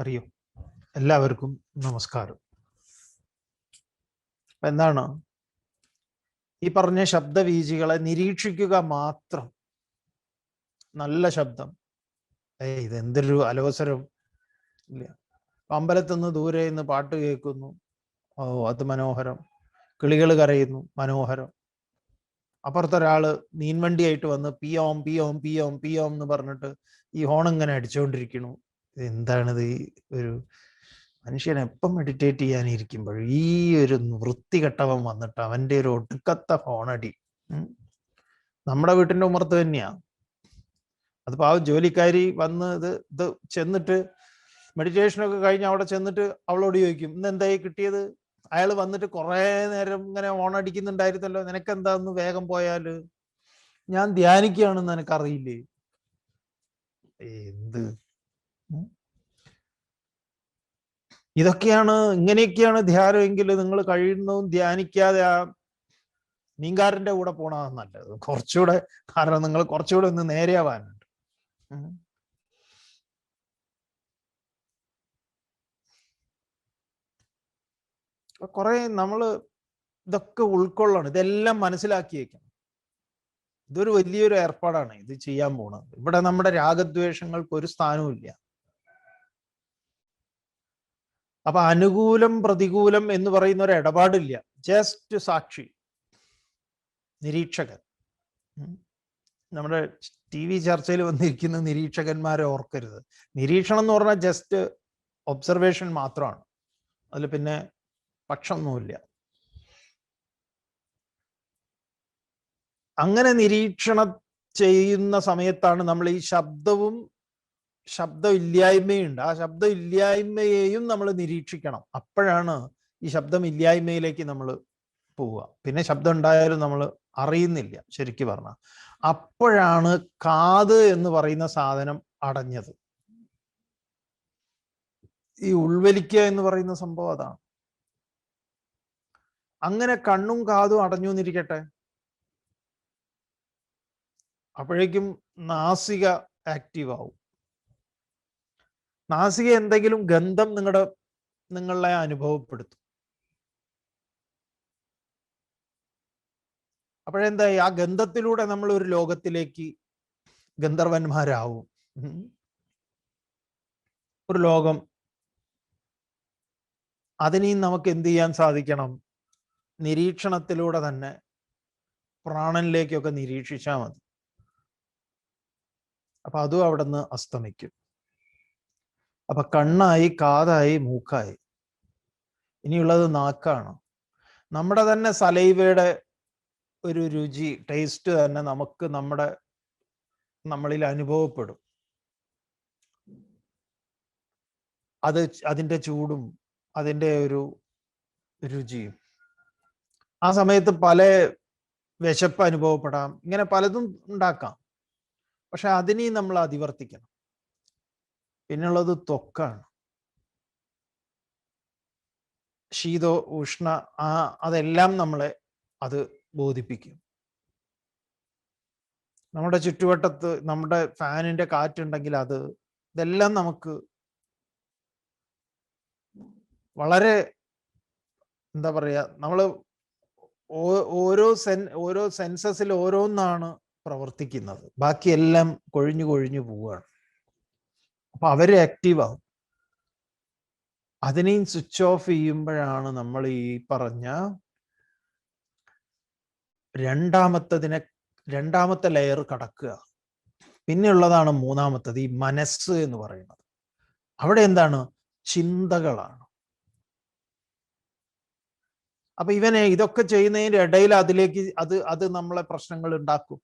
അറിയോ. എല്ലാവർക്കും നമസ്കാരം. എന്താണ്? ഈ പറഞ്ഞ ശബ്ദവീചികളെ നിരീക്ഷിക്കുക മാത്രം നല്ല ശബ്ദം. ഏ ഇതെന്തൊരു അലോസരം? ഇല്ല. അമ്പലത്തുനിന്ന് ദൂരെ നിന്ന് പാട്ട് കേൾക്കുന്നു. ഓ അത് മനോഹരം. കിളികൾ കരയുന്നു. മനോഹരം. അപ്പുറത്തൊരാൾ മീൻവണ്ടിയായിട്ട് വന്ന് പി ഓം പി ഓം പി ഓം പി ഓം എന്ന് പറഞ്ഞിട്ട് ഈ ഹോൺ ഇങ്ങനെ അടിച്ചുകൊണ്ടിരിക്കണു എന്താണിത് ഒരു മനുഷ്യൻ എപ്പം മെഡിറ്റേറ്റ് ചെയ്യാനിരിക്കുമ്പോൾ ഈ ഒരു വൃത്തികെട്ടവൻ വന്നിട്ട് അവന്റെ ഒരു ഒടുക്കത്ത ഫോണടി. നമ്മുടെ വീട്ടിന്റെ ഉമർത്ത് തന്നെയാ. അതിപ്പോ ആ ജോലിക്കാരി വന്ന് ഇത് ഇത് ചെന്നിട്ട് മെഡിറ്റേഷനൊക്കെ കഴിഞ്ഞ് അവിടെ ചെന്നിട്ട് അവളോട് ചോദിക്കും ഇന്ന് എന്തായി കിട്ടിയത്? അയാൾ വന്നിട്ട് കുറേ നേരം ഇങ്ങനെ ഓണടിക്കുന്നുണ്ടായിരുന്നല്ലോ നിനക്ക് എന്താന്ന് വേഗം പോയാൽ? ഞാൻ ധ്യാനിക്കുകയാണെന്ന് നിനക്കറിയില്ലേ? എന്ത്? ഇതൊക്കെയാണ് ഇങ്ങനെയൊക്കെയാണ് ധ്യാനമെങ്കിൽ നിങ്ങൾ കഴിയുന്നതും ധ്യാനിക്കാതെ ആ മീൻകാരന്റെ കൂടെ പോണതാണ് നല്ലത്. കുറച്ചുകൂടെ കാരണം നിങ്ങൾ കുറച്ചുകൂടെ ഒന്ന് നേരെയാവാനുണ്ട്. കുറെ നമ്മൾ ഇതൊക്കെ ഉൾക്കൊള്ളണം. ഇതെല്ലാം മനസ്സിലാക്കി വെക്കണം. ഇതൊരു വലിയൊരു ഏർപ്പാടാണ് ഇത് ചെയ്യാൻ പോണത്. ഇവിടെ നമ്മുടെ രാഗദ്വേഷങ്ങൾക്ക് ഒരു സ്ഥാനവും ഇല്ല. അപ്പൊ അനുകൂലം പ്രതികൂലം എന്ന് പറയുന്ന ഒരു ഇടപാടില്ല. ജസ്റ്റ് സാക്ഷി. നിരീക്ഷകൻ. നമ്മുടെ ടി വി ചർച്ചയിൽ വന്നിരിക്കുന്ന നിരീക്ഷകന്മാരെ ഓർക്കരുത്. നിരീക്ഷണം എന്ന് പറഞ്ഞാൽ ജസ്റ്റ് ഒബ്സർവേഷൻ മാത്രമാണ്. അതിൽ പിന്നെ പക്ഷമൊന്നുമില്ല. അങ്ങനെ നിരീക്ഷണം ചെയ്യുന്ന സമയത്താണ് നമ്മൾ ഈ ശബ്ദവും ശബ്ദം ഇല്ലായ്മയുണ്ട് ആ ശബ്ദം ഇല്ലായ്മയെയും നമ്മൾ നിരീക്ഷിക്കണം. അപ്പോഴാണ് ഈ ശബ്ദം ഇല്ലായ്മയിലേക്ക് നമ്മൾ പോവുക. പിന്നെ ശബ്ദം ഉണ്ടായാലും നമ്മൾ അറിയുന്നില്ല ശരിക്കും പറഞ്ഞാൽ. അപ്പോഴാണ് കാത് എന്ന് പറയുന്ന സാധനം അടഞ്ഞത്. ഈ ഉൾവലിക്കുക എന്ന് പറയുന്ന സംഭവം അതാണ്. അങ്ങനെ കണ്ണും കാതും അടഞ്ഞു എന്നിരിക്കട്ടെ. അപ്പോഴേക്കും നാസിക ആക്റ്റീവ് ആവും. നാസിക എന്തെങ്കിലും ഗന്ധം നിങ്ങളുടെ നിങ്ങളെ അനുഭവപ്പെടുത്തും. അപ്പോഴെന്തായി? ആ ഗന്ധത്തിലൂടെ നമ്മൾ ഒരു ലോകത്തിലേക്ക് ഗന്ധർവന്മാരാവും. ഒരു ലോകം. അതിനെയും നമുക്ക് എന്ത് ചെയ്യാൻ സാധിക്കണം? നിരീക്ഷണത്തിലൂടെ തന്നെ പ്രാണനിലേക്കൊക്കെ നിരീക്ഷിച്ചാൽ മതി. അപ്പൊ അതും അവിടെ നിന്ന് അസ്തമിക്കും. അപ്പൊ കണ്ണായി കാതായി മൂക്കായി. ഇനിയുള്ളത് നാക്കാണ്. നമ്മുടെ തന്നെ സലൈവയുടെ ഒരു രുചി ടേസ്റ്റ് തന്നെ നമുക്ക് നമ്മുടെ നമ്മളിൽ അനുഭവപ്പെടും. അത് അതിന്റെ ചൂടും അതിന്റെ ഒരു രുചിയും. ആ സമയത്ത് പല വിശപ്പ് അനുഭവപ്പെടാം. ഇങ്ങനെ പലതും ഉണ്ടാക്കാം. പക്ഷെ അതിനെയും നമ്മൾ അതിവർത്തിക്കണം. പിന്നുള്ളത് ത്വക്കാണ് ശീതോ ഉഷ്ണ ആ അതെല്ലാം നമ്മളെ അത് ബോധിപ്പിക്കും. നമ്മുടെ ചുറ്റുവട്ടത്ത് നമ്മുടെ ഫാനിന്റെ കാറ്റുണ്ടെങ്കിൽ അത് ഇതെല്ലാം നമുക്ക് വളരെ എന്താ പറയാ നമ്മൾ ഓരോ സെൻ ഓരോ സെൻസസിൽ ഓരോന്നാണ് പ്രവർത്തിക്കുന്നത്. ബാക്കിയെല്ലാം കൊഴിഞ്ഞു കൊഴിഞ്ഞു പോവുകയാണ് അപ്പൊ അവർ ആക്റ്റീവ് ആവും. അതിനെയും സ്വിച്ച് ഓഫ് ചെയ്യുമ്പോഴാണ് നമ്മൾ ഈ പറഞ്ഞ രണ്ടാമത്തതിനെ രണ്ടാമത്തെ ലെയർ കടക്കുക. പിന്നെയുള്ളതാണ് മൂന്നാമത്തത് ഈ മനസ്സ് എന്ന് പറയുന്നത്. അവിടെ എന്താണ്? ചിന്തകളാണ്. അപ്പൊ ഇവനെ ഇതൊക്കെ ചെയ്യുന്നതിന്റെ ഇടയിൽ അതിലേക്ക് അത് അത് നമ്മളെ പ്രശ്നങ്ങൾ ഉണ്ടാക്കും.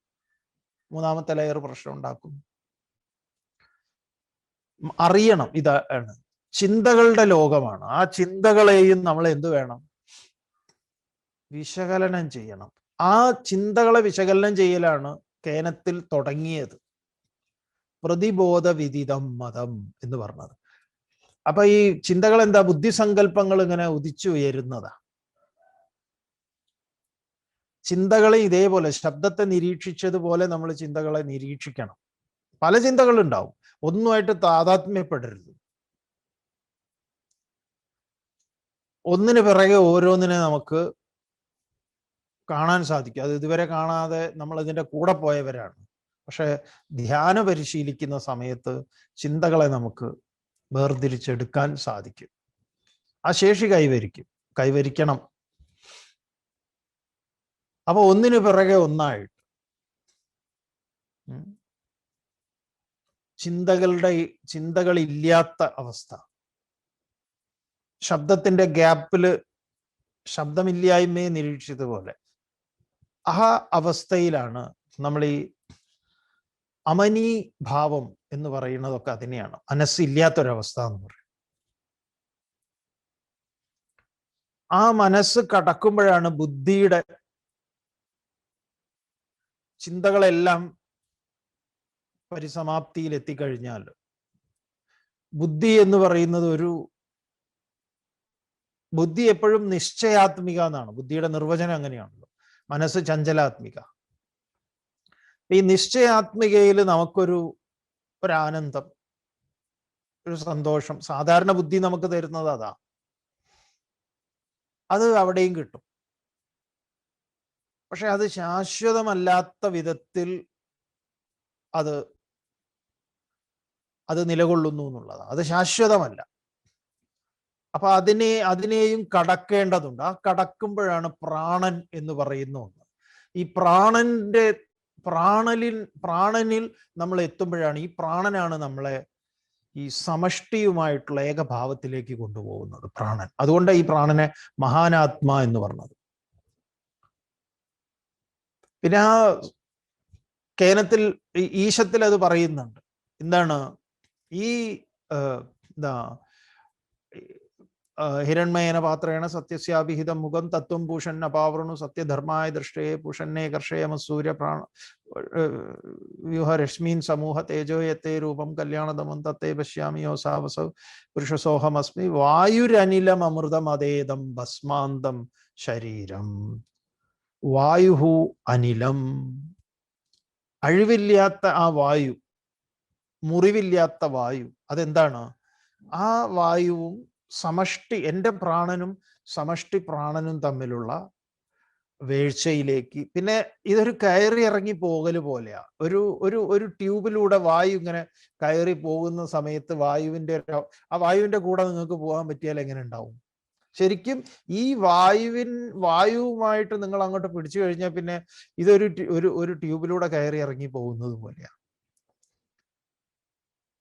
മൂന്നാമത്തെ ലെയർ പ്രശ്നം ഉണ്ടാക്കും. അറിയണം. ഇതാണ്. ചിന്തകളുടെ ലോകമാണ്. ആ ചിന്തകളെയും നമ്മൾ എന്ത് വേണം? വിശകലനം ചെയ്യണം. ആ ചിന്തകളെ വിശകലനം ചെയ്യലാണ് കേനത്തിൽ തുടങ്ങിയത്. പ്രതിബോധ വിദിതം മതം എന്ന് പറഞ്ഞത്. അപ്പൊ ഈ ചിന്തകൾ എന്താ? ബുദ്ധിസങ്കല്പങ്ങൾ ഇങ്ങനെ ഉദിച്ചു ഉയരുന്നതാ ചിന്തകളെ ഇതേപോലെ ശബ്ദത്തെ നിരീക്ഷിച്ചതുപോലെ നമ്മൾ ചിന്തകളെ നിരീക്ഷിക്കണം. പല ചിന്തകളുണ്ടാവും. ഒന്നുമായിട്ട് താതാത്മ്യപ്പെടരുത് ഒന്നിന് പിറകെ ഓരോന്നിനെ നമുക്ക് കാണാൻ സാധിക്കും. അത് ഇതുവരെ കാണാതെ നമ്മൾ ഇതിന്റെ കൂടെ പോയവരാണ്. പക്ഷെ ധ്യാനം പരിശീലിക്കുന്ന സമയത്ത് ചിന്തകളെ നമുക്ക് വേർതിരിച്ചെടുക്കാൻ സാധിക്കും. ആ ശേഷി കൈവരിക്കും. കൈവരിക്കണം. അപ്പൊ ഒന്നിനു പിറകെ ഒന്നായിട്ട്. ചിന്തകളുടെ ചിന്തകളില്ലാത്ത അവസ്ഥ. ശബ്ദത്തിന്റെ ഗ്യാപ്പിൽ ശബ്ദമില്ലായ്മയെ നിരീക്ഷിച്ചതുപോലെ. ആ അവസ്ഥയിലാണ് നമ്മൾ ഈ അമനീ ഭാവം എന്ന് പറയുന്നതൊക്കെ അതിനെയാണ്. മനസ്സില്ലാത്തൊരവസ്ഥ എന്ന് പറയും. ആ മനസ്സ് കടക്കുമ്പോഴാണ് ബുദ്ധിയുടെ ചിന്തകളെല്ലാം പരിസമാപ്തിയിൽ എത്തിക്കഴിഞ്ഞാൽ ബുദ്ധി എന്ന് പറയുന്നത് ഒരു ബുദ്ധി എപ്പോഴും നിശ്ചയാത്മിക എന്നാണ് ബുദ്ധിയുടെ നിർവചനം അങ്ങനെയാണല്ലോ. മനസ്സ് ചഞ്ചലാത്മിക. ഈ നിശ്ചയാത്മികയിൽ നമുക്കൊരു ഒരു ആനന്ദം ഒരു സന്തോഷം സാധാരണ ബുദ്ധി നമുക്ക് തരുന്നത് അതാ. അത് അവിടെയും കിട്ടും. പക്ഷെ അത് ശാശ്വതമല്ലാത്ത വിധത്തിൽ അത് അത് നിലകൊള്ളുന്നു എന്നുള്ളതാണ്. അത് ശാശ്വതമല്ല. അപ്പൊ അതിനെ അതിനെയും കടക്കേണ്ടതുണ്ട്. ആ കടക്കുമ്പോഴാണ് പ്രാണൻ എന്ന് പറയുന്ന ഒന്ന്. ഈ പ്രാണന്റെ പ്രാണലിൽ പ്രാണനിൽ നമ്മൾ എത്തുമ്പോഴാണ് ഈ പ്രാണനാണ് നമ്മളെ ഈ സമഷ്ടിയുമായിട്ടുള്ള ഏകഭാവത്തിലേക്ക് കൊണ്ടുപോകുന്നത് പ്രാണൻ. അതുകൊണ്ട് ഈ പ്രാണനെ മഹാനാത്മ എന്ന് പറഞ്ഞത്. പിന്നെ ആ കേനത്തിൽ ഈശത്തിൽ അത് പറയുന്നുണ്ട്. എന്താണ്? ഈ എന്താ ഹിരൺമയന പാത്രേണ സത്യസ്യാഭിഹിതം മുഖം തത്വം പൂഷൻ അപാവൃണു സത്യധർമായ ദൃഷ്ടയെ പൂഷന്നെ കർഷയമ സൂര്യ പ്രാണ വ്യൂഹരശ്മീൻ സമൂഹ തേജോയത്തെ രൂപം കല്യാണതമം തത്തേ പശ്യാമി യോസാവസൗ പുരുഷസോഹമസ്മി വായുരനിലം അമൃതം അതേതം ഭസ്മാന്തം ശരീരം. വായുഹു അനിലം. അഴിവില്ലാത്ത ആ വായു മുറിവില്ലാത്ത വായു. അതെന്താണ്? ആ വായുവും സമഷ്ടി എന്റെ പ്രാണനും സമഷ്ടി പ്രാണനും തമ്മിലുള്ള വേഴ്ചയിലേക്ക് പിന്നെ ഇതൊരു കയറി ഇറങ്ങി പോകൽ പോലെയാ. ഒരു ഒരു ഒരു ട്യൂബിലൂടെ വായു ഇങ്ങനെ കയറി പോകുന്ന സമയത്ത് വായുവിന്റെ ഒരു- ആ വായുവിന്റെ കൂടെ നിങ്ങൾക്ക് പോകാൻ പറ്റിയാൽ എങ്ങനെ ഉണ്ടാവും? ശരിക്കും ഈ വായുവിൻ വായുവുമായിട്ട് നിങ്ങൾ അങ്ങോട്ട് പിടിച്ചു കഴിഞ്ഞാൽ പിന്നെ ഇതൊരു ഒരു ഒരു ട്യൂബിലൂടെ കയറി ഇറങ്ങി പോകുന്നത് പോലെയാ.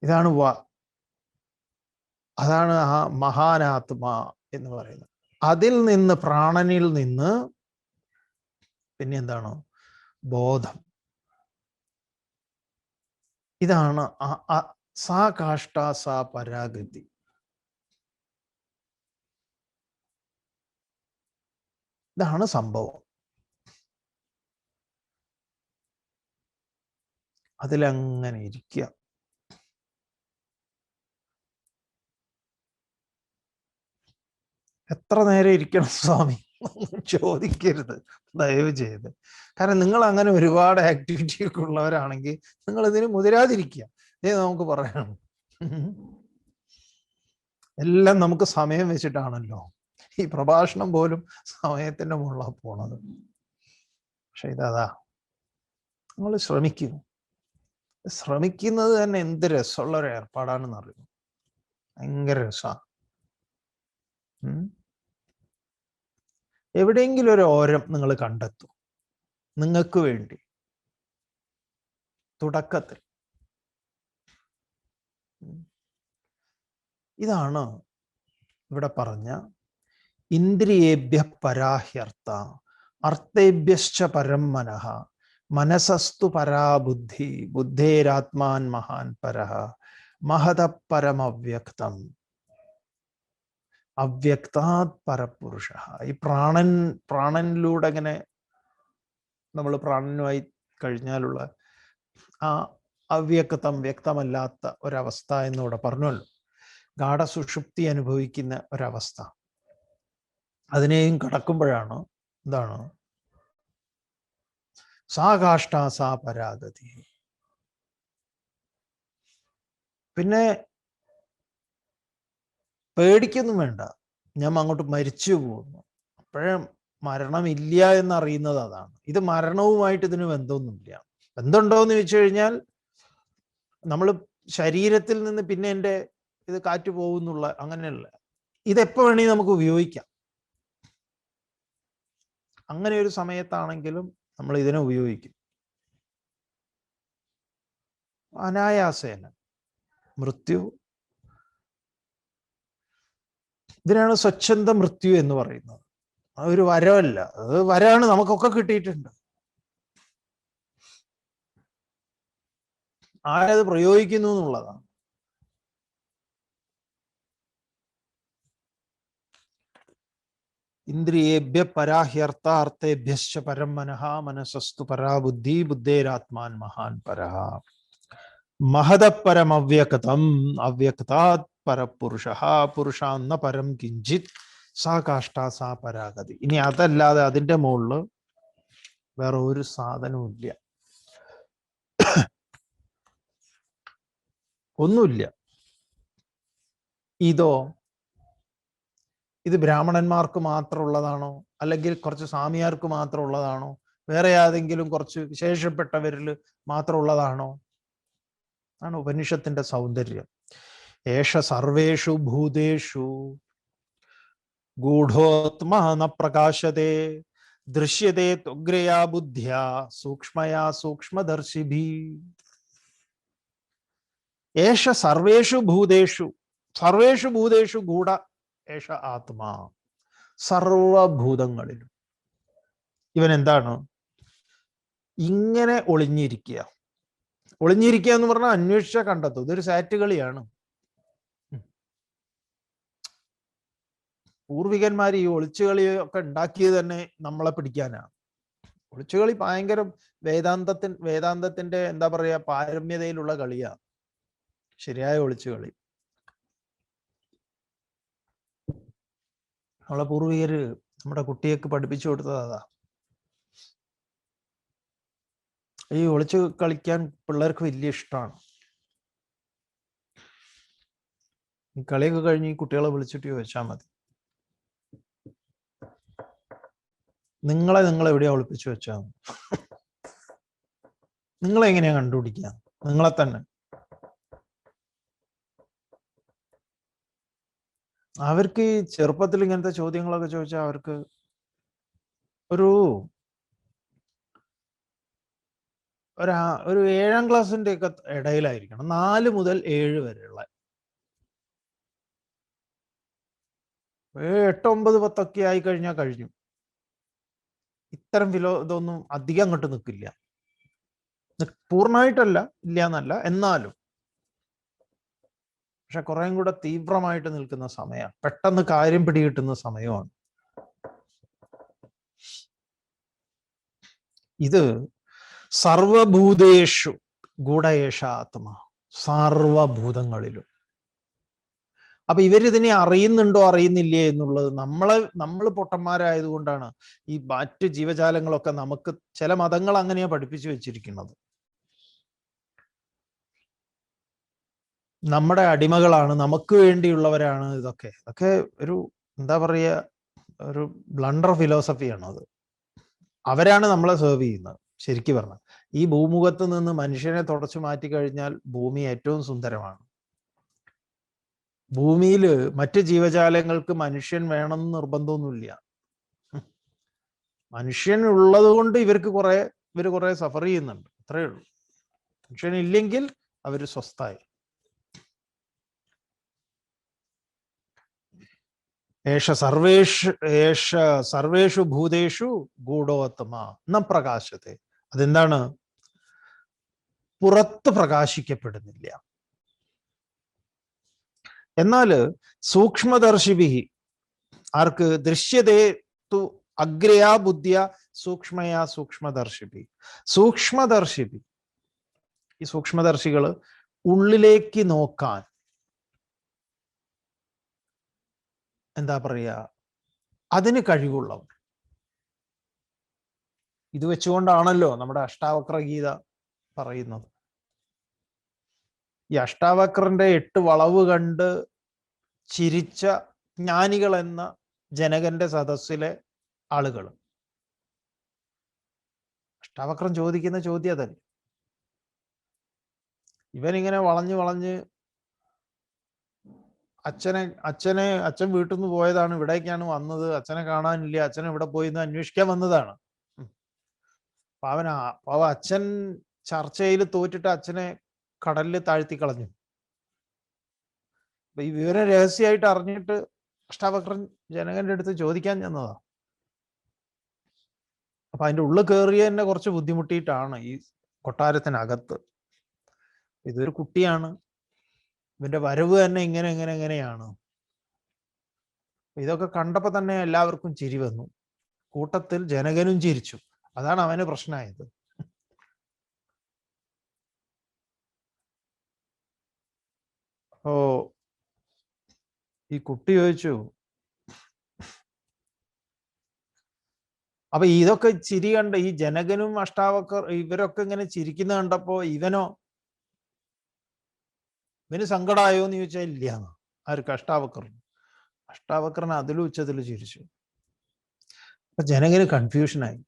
ഇതാണ് വ. അതാണ് ആ മഹാനാത്മ എന്ന് പറയുന്നത്. അതിൽ നിന്ന് പ്രാണനിൽ നിന്ന് പിന്നെ എന്താണ്? ബോധം. ഇതാണ് സാ കാഷ്ട സാ പരാഗതി. ഇതാണ് സംഭവം. അതിലങ്ങനെ ഇരിക്കുക എത്ര നേരം ഇരിക്കണം സ്വാമി? ചോദിക്കരുത്. ദയവ് ചെയ്ത്. കാരണം നിങ്ങൾ അങ്ങനെ ഒരുപാട് ആക്ടിവിറ്റി ഒക്കെ ഉള്ളവരാണെങ്കിൽ നിങ്ങൾ ഇതിന് മുതിരാതിരിക്കുക. ഇതേ നമുക്ക് പറയണം എല്ലാം നമുക്ക് സമയം വെച്ചിട്ടാണല്ലോ. ഈ പ്രഭാഷണം പോലും സമയത്തിന്റെ മുകളിലാണ് പോണത്. പക്ഷെ ഇതതാ. നിങ്ങൾ ശ്രമിക്കുന്നു ശ്രമിക്കുന്നത് തന്നെ എന്ത് രസമുള്ള ഒരു ഏർപ്പാടാണെന്ന് അറിയും ഭയങ്കര രസമാണ്. എവിടെയെങ്കിലും ഒരു ഓരം നിങ്ങൾ കണ്ടെത്തും. നിങ്ങൾക്ക് വേണ്ടി. തുടക്കത്തിൽ. ഇതാണ് ഇവിടെ പറഞ്ഞ ഇന്ദ്രിയേഭ്യ പരാഹ്യർത്ഥ അർത്ഥേഭ്യശ്ച പരം മനഃ മനസസ്തു പരാബുദ്ധി ബുദ്ധേരാത്മാൻ മഹാൻ പരഹ മഹത പരമവ്യക്തം. അവ്യക്താത് പരപുരുഷ ഈ പ്രാണൻ പ്രാണനിലൂടെ അങ്ങനെ നമ്മൾ പ്രാണനുമായി കഴിഞ്ഞാലുള്ള ആ അവ്യക്തം വ്യക്തമല്ലാത്ത ഒരവസ്ഥ എന്നിവിടെ പറഞ്ഞല്ലോ ഗാഠസുഷുപ്തി അനുഭവിക്കുന്ന ഒരവസ്ഥ. അതിനെയും കടക്കുമ്പോഴാണ് എന്താണ്? സാ കാഷ്ട സാ പരാഗതി പിന്നെ പേടിക്കൊന്നും വേണ്ട. ഞാൻ അങ്ങോട്ട് മരിച്ചു പോകുന്നു. അപ്പോഴേ മരണമില്ല എന്നറിയുന്നത് അതാണ്. ഇത് മരണവുമായിട്ട് ഇതിന് ബന്ധമൊന്നുമില്ല. ബന്ധമുണ്ടോ എന്ന് ചോദിച്ചു കഴിഞ്ഞാൽ നമ്മൾ ശരീരത്തിൽ നിന്ന് പിന്നെ എന്റെ ഇത് കാറ്റ് പോകുന്നുള്ള അങ്ങനെയല്ല. ഇതെപ്പോ വേണമെങ്കിൽ നമുക്ക് ഉപയോഗിക്കാം. അങ്ങനെ ഒരു സമയത്താണെങ്കിലും നമ്മൾ ഇതിനെ ഉപയോഗിക്കും. അനായാസേന. മൃത്യു ഇതിനാണ് സ്വച്ഛന്ത മൃത്യു എന്ന് പറയുന്നത്. ഒരു വരമല്ല അത് വരാണ് നമുക്കൊക്കെ കിട്ടിയിട്ടുണ്ട്. ആരത് പ്രയോഗിക്കുന്നു എന്നുള്ളതാണ്. ഇന്ദ്രിയേഭ്യ പരാഹ്യർത്ഥാർത്ഥേഭ്യശ്ച പരം മനഃ മനസ്സസ്തു പരാ ബുദ്ധി ബുദ്ധേരാത്മാൻ മഹാൻ പരഹ മഹതപരമവ്യക്തം പരം അവ്യക്തം അവ്യക്താത് പരപുരുഷ പുരുഷ എന്ന പരം കിഞ്ചിത് സാ കാഷ്ട സാ പരാഗതി. ഇനി അതല്ലാതെ അതിന്റെ മുകളിൽ വേറെ ഒരു സാധനവും ഇല്ല. ഒന്നുമില്ല. ഇതോ? ഇത് ബ്രാഹ്മണന്മാർക്ക് മാത്രമുള്ളതാണോ? അല്ലെങ്കിൽ കുറച്ച് സ്വാമിയാർക്ക് മാത്രമുള്ളതാണോ? വേറെ ഏതെങ്കിലും കുറച്ച് വിശേഷപ്പെട്ടവരിൽ മാത്രമുള്ളതാണോ? ആണ് ഉപനിഷത്തിന്റെ സൗന്ദര്യം. ഏഷ സർവേഷു ഭൂതേഷു. ഗൂഢോത്മാന പ്രകാശത്തെ ദൃശ്യത്തെ ത്വഗ്രയാ ബുദ്ധ്യാ സൂക്ഷ്മയാ സൂക്ഷ്മദർശിഭി. ഏഷ സർവേഷു ഭൂതേഷു സർവേഷു ഭൂതേഷു ഗൂഢ ഏഷ ആത്മാ. സർവഭൂതങ്ങളിലും. ഇവൻ എന്താണ് ഇങ്ങനെ ഒളിഞ്ഞിരിക്കുക. ഒളിഞ്ഞിരിക്കുക എന്ന് പറഞ്ഞാൽ അന്വേഷിച്ച കണ്ടെത്തും. ഇതൊരു സാറ്റ് കളിയാണ്. പൂർവികന്മാർ ഈ ഒളിച്ചുകളിയൊക്കെ ഉണ്ടാക്കിയത് തന്നെ നമ്മളെ പിടിക്കാനാണ് ഒളിച്ചുകളി ഭയങ്കര വേദാന്തത്തിൻ വേദാന്തത്തിന്റെ എന്താ പറയാ പാരമ്യതയിലുള്ള കളിയാ. ശരിയായ ഒളിച്ചുകളി. നമ്മളെ പൂർവികര് നമ്മുടെ കുട്ടിയൊക്കെ പഠിപ്പിച്ചു കൊടുത്തത് അതാ. ഈ ഒളിച്ചു കളിക്കാൻ പിള്ളേർക്ക് വലിയ ഇഷ്ടമാണ് ഈ കളിയൊക്കെ കഴിഞ്ഞ് ഈ കുട്ടികളെ വിളിച്ചിട്ട് ചോദിച്ചാൽ മതി. നിങ്ങളെ നിങ്ങൾ എവിടെയാ ഒളിപ്പിച്ചു വെച്ചാ നിങ്ങളെ എങ്ങനെയാ കണ്ടുപിടിക്കുക നിങ്ങളെ തന്നെ. അവർക്ക് ഈ ചെറുപ്പത്തിൽ ഇങ്ങനത്തെ ചോദ്യങ്ങളൊക്കെ ചോദിച്ചാൽ അവർക്ക് ഒരു ഒരാ ഒരു ഏഴാം ക്ലാസ്സിന്റെ ഒക്കെ ഇടയിലായിരിക്കണം. നാല് മുതൽ ഏഴ് വരെയുള്ള. എട്ടൊമ്പത് പത്തൊക്കെ ആയി കഴിഞ്ഞാൽ കഴിഞ്ഞു. ഇത്തരം വിനോദമൊന്നും അധികം അങ്ങോട്ട് നിൽക്കില്ല പൂർണമായിട്ടല്ല ഇല്ല എന്നല്ല എന്നാലും. പക്ഷെ കുറേം കൂടെ തീവ്രമായിട്ട് നിൽക്കുന്ന സമയമാണ് പെട്ടെന്ന് കാര്യം പിടികിട്ടുന്ന സമയമാണ്. ഇത് സർവഭൂതേഷു ഗൂഢയേഷ ആത്മ സർവഭൂതങ്ങളിലും. അപ്പൊ ഇവരിതിനെ അറിയുന്നുണ്ടോ അറിയുന്നില്ലേ എന്നുള്ളത് നമ്മളെ നമ്മൾ പൊട്ടന്മാരായതുകൊണ്ടാണ് ഈ മറ്റ് ജീവജാലങ്ങളൊക്കെ നമുക്ക് ചില മതങ്ങൾ അങ്ങനെയാ പഠിപ്പിച്ചു വെച്ചിരിക്കുന്നത്. നമ്മുടെ അടിമകളാണ് നമുക്ക് വേണ്ടിയുള്ളവരാണ് ഇതൊക്കെ. ഇതൊക്കെ ഒരു എന്താ പറയുക ഒരു ബ്ലണ്ടർ ഫിലോസഫിയാണ് അത്. അവരാണ് നമ്മളെ സെർവ് ചെയ്യുന്നത്. ശരിക്കും പറഞ്ഞാൽ ഈ ഭൂമുഖത്ത് നിന്ന് മനുഷ്യനെ തുടച്ചു മാറ്റി കഴിഞ്ഞാൽ ഭൂമി ഏറ്റവും സുന്ദരമാണ്. ഭൂമിയിൽ മറ്റ് ജീവജാലങ്ങൾക്ക് മനുഷ്യൻ വേണമെന്ന് നിർബന്ധമൊന്നുമില്ല. മനുഷ്യൻ ഉള്ളത് കൊണ്ട് ഇവർക്ക് കുറെ ഇവർ കുറെ സഫർ ചെയ്യുന്നുണ്ട്. അത്രയേ ഉള്ളൂ. മനുഷ്യൻ ഇല്ലെങ്കിൽ അവർ സ്വസ്ഥായി. ഏഷ ഏഷ സർവേഷു ഭൂതേഷു ഗൂഢോത്തമ ന പ്രകാശത്തെ. അതെന്താണ്? പുറത്ത് പ്രകാശിക്കപ്പെടുന്നില്ല. എന്നാൽ സൂക്ഷ്മദർശിഭി ആർക്ക് ദൃശ്യതേ തു അഗ്രയാ ബുദ്ധിയ സൂക്ഷ്മയാ സൂക്ഷ്മദർശിഭി സൂക്ഷ്മദർശിഭി ഈ സൂക്ഷ്മദർശികൾ ഉള്ളിലേക്ക് നോക്കാൻ എന്താ പറയുക? അതിന് കഴിവുള്ളവർ. ഇത് വെച്ചുകൊണ്ടാണല്ലോ നമ്മുടെ അഷ്ടാവക്ര ഗീത പറയുന്നത്. ഈ അഷ്ടാവക്രന്റെ എട്ട് വളവ് കണ്ട് ചിരിച്ച ജ്ഞാനികൾ എന്ന ജനകന്റെ സദസ്സിലെ ആളുകൾ അഷ്ടാവക്രം ചോദിക്കുന്ന ചോദ്യം അതല്ലേ? ഇവനിങ്ങനെ വളഞ്ഞ് വളഞ്ഞ് അച്ഛനെ അച്ഛനെ അച്ഛൻ വീട്ടിൽ നിന്ന് പോയതാണ് ഇവിടേക്കാണ് വന്നത് അച്ഛനെ കാണാനില്ല അച്ഛൻ ഇവിടെ പോയി എന്ന് അന്വേഷിക്കാൻ വന്നതാണ്. പാവന പാവ അച്ഛൻ ചർച്ചയിൽ തോറ്റിട്ട് അച്ഛനെ കടലിൽ താഴ്ത്തി കളഞ്ഞു. അപ്പൊ ഈ വിവരം രഹസ്യമായിട്ട് അറിഞ്ഞിട്ട് അഷ്ടാവക്രൻ ജനകന്റെ അടുത്ത് ചോദിക്കാൻ ചെന്നതാ. അപ്പൊ അതിന്റെ ഉള്ളിൽ കയറിയ തന്നെ കുറച്ച് ബുദ്ധിമുട്ടിയിട്ടാണ് ഈ കൊട്ടാരത്തിനകത്ത്. ഇതൊരു കുട്ടിയാണ്. ഇവന്റെ വരവ് തന്നെ ഇങ്ങനെ ഇങ്ങനെ ഇങ്ങനെയാണ്. ഇതൊക്കെ കണ്ടപ്പോ തന്നെ എല്ലാവർക്കും ചിരി വന്നു. കൂട്ടത്തിൽ ജനകനും ചിരിച്ചു. അതാണ് അവന് പ്രശ്നമായത്. അപ്പോ ഈ കുട്ടി ചോദിച്ചു അപ്പൊ ഇതൊക്കെ ചിരി കണ്ട ഈ ജനകനും അഷ്ടാവക്കർ ഇവരൊക്കെ ഇങ്ങനെ ചിരിക്കുന്ന കണ്ടപ്പോ ഇവനോ ഇവന് സങ്കടമായോ എന്ന് ചോദിച്ചാൽ ഇല്ല. ആർക്ക് അഷ്ടാവക്കറിന് അഷ്ടാവക്രൻ അതിലും ഉച്ചത്തിൽ ചിരിച്ചു. അപ്പൊ ജനകന് കൺഫ്യൂഷനായി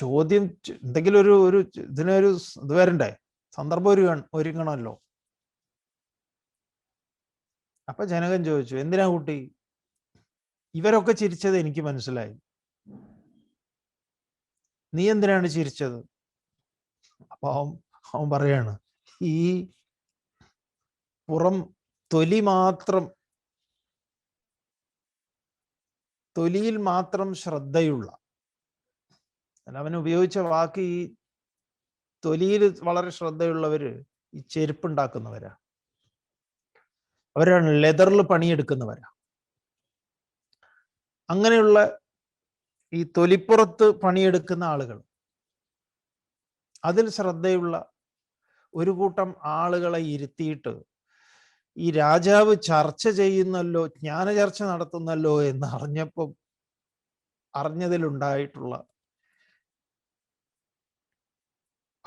ചോദ്യം എന്തെങ്കിലും ഒരു ഒരു ഇതിനൊരു ഇത് വരണ്ടേ? സന്ദർഭം ഒരു ഒരുങ്ങണമല്ലോ. അപ്പൊ ജനകൻ ചോദിച്ചു എന്തിനാ കുട്ടി? ഇവരൊക്കെ ചിരിച്ചത് എനിക്ക് മനസ്സിലായി. നീ എന്തിനാണ് ചിരിച്ചത്? അപ്പൊ അവൻ അവൻ പറയാണ് ഈ പുറം തൊലി മാത്രം തൊലിയിൽ മാത്രം ശ്രദ്ധയുള്ള അവൻ ഉപയോഗിച്ച വാക്ക് ഈ തൊലിയിൽ വളരെ ശ്രദ്ധയുള്ളവര് ഈ ചെരുപ്പുണ്ടാക്കുന്നവരാ. അവരാണ് ലെതറിൽ പണിയെടുക്കുന്നവരാ. അങ്ങനെയുള്ള ഈ തൊലിപ്പുറത്ത് പണിയെടുക്കുന്ന ആളുകൾ. അതിൽ ശ്രദ്ധയുള്ള ഒരു കൂട്ടം ആളുകളെ ഇരുത്തിയിട്ട് ഈ രാജാവ് ചർച്ച ചെയ്യുന്നല്ലോ ജ്ഞാന ചർച്ച നടത്തുന്നല്ലോ എന്ന് അറിഞ്ഞപ്പം അറിഞ്ഞതിലുണ്ടായിട്ടുള്ള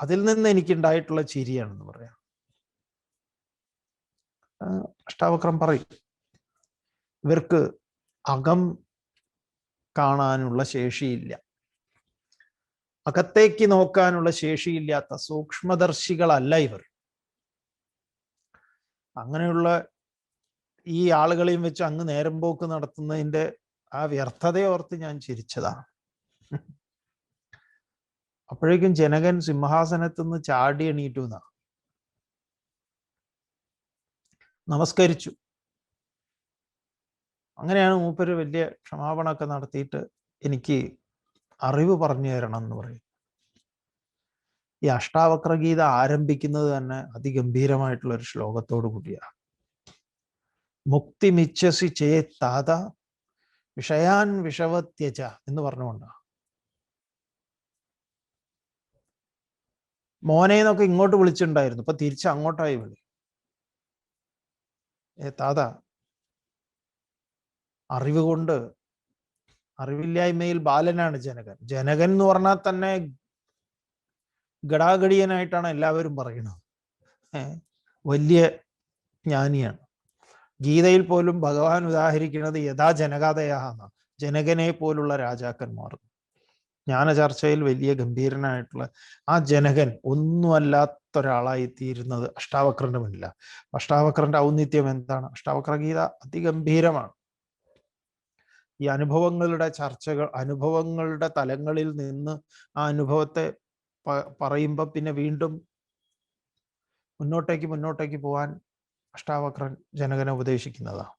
അതിൽ നിന്ന് എനിക്കുണ്ടായിട്ടുള്ള ചിരിയാണെന്ന് പറയാം. അഷ്ടാവക്രം പറയും. ഇവർക്ക് അകം കാണാനുള്ള ശേഷിയില്ല. അകത്തേക്ക് നോക്കാനുള്ള ശേഷിയില്ലാത്ത സൂക്ഷ്മദർശികളല്ല ഇവർ. അങ്ങനെയുള്ള ഈ ആളുകളെയും വെച്ച് അങ്ങ് നേരം പോക്ക് നടത്തുന്നതിന്റെ ആ വ്യർത്ഥതയോർത്ത് ഞാൻ ചിരിച്ചതാണ് അപ്പോഴേക്കും ജനകൻ സിംഹാസനത്തിൽ നിന്ന് ചാടി എണീറ്റു എന്നാ. നമസ്കരിച്ചു. അങ്ങനെയാണ് മൂപ്പര് വലിയ ക്ഷമാപണമൊക്കെ നടത്തിയിട്ട് എനിക്ക് അറിവ് പറഞ്ഞു തരണം എന്ന് പറയും. ഈ അഷ്ടാവക്ര ഗീത ആരംഭിക്കുന്നത് തന്നെ അതിഗംഭീരമായിട്ടുള്ള ഒരു ശ്ലോകത്തോടു കൂടിയാണ്. മുക്തി മിച്ചസി ചേത്താത വിഷയാൻ വിഷവത്യജ എന്ന് പറഞ്ഞുകൊണ്ടാണ്. മോനെ എന്നൊക്കെ ഇങ്ങോട്ട് വിളിച്ചിട്ടുണ്ടായിരുന്നു. ഇപ്പൊ തിരിച്ച് അങ്ങോട്ടായി വിളി. ഏ താത അറിവ് കൊണ്ട് അറിവില്ലായ്മയിൽ ബാലനാണ് ജനകൻ. ജനകൻ എന്ന് പറഞ്ഞാൽ തന്നെ ഗടാഗടിയനായിട്ടാണ് എല്ലാവരും പറയുന്നത്. വലിയ ജ്ഞാനിയാണ്. ഗീതയിൽ പോലും ഭഗവാൻ ഉദാഹരിക്കുന്നത് യഥാ ജനകാതയാന്ന ജനകനെ പോലുള്ള രാജാക്കന്മാർ. ജ്ഞാന ചർച്ചയിൽ വലിയ ഗംഭീരനായിട്ടുള്ള ആ ജനകൻ ഒന്നുമല്ലാത്ത ഒരാളായി തീരുന്നത് അഷ്ടാവക്രന്റെ മുന്നിലാണ് അഷ്ടാവക്രന്റെ ഔന്നിത്യം എന്താണ്? അഷ്ടാവക്ര ഗീത അതിഗംഭീരമാണ്. ഈ അനുഭവങ്ങളുടെ ചർച്ചകൾ അനുഭവങ്ങളുടെ തലങ്ങളിൽ നിന്ന് ആ അനുഭവത്തെ പറയുമ്പോൾ പിന്നെ വീണ്ടും മുന്നോട്ടേക്ക് മുന്നോട്ടേക്ക് പോകാൻ അഷ്ടാവക്രൻ ജനകനെ ഉപദേശിക്കുന്നതാണ്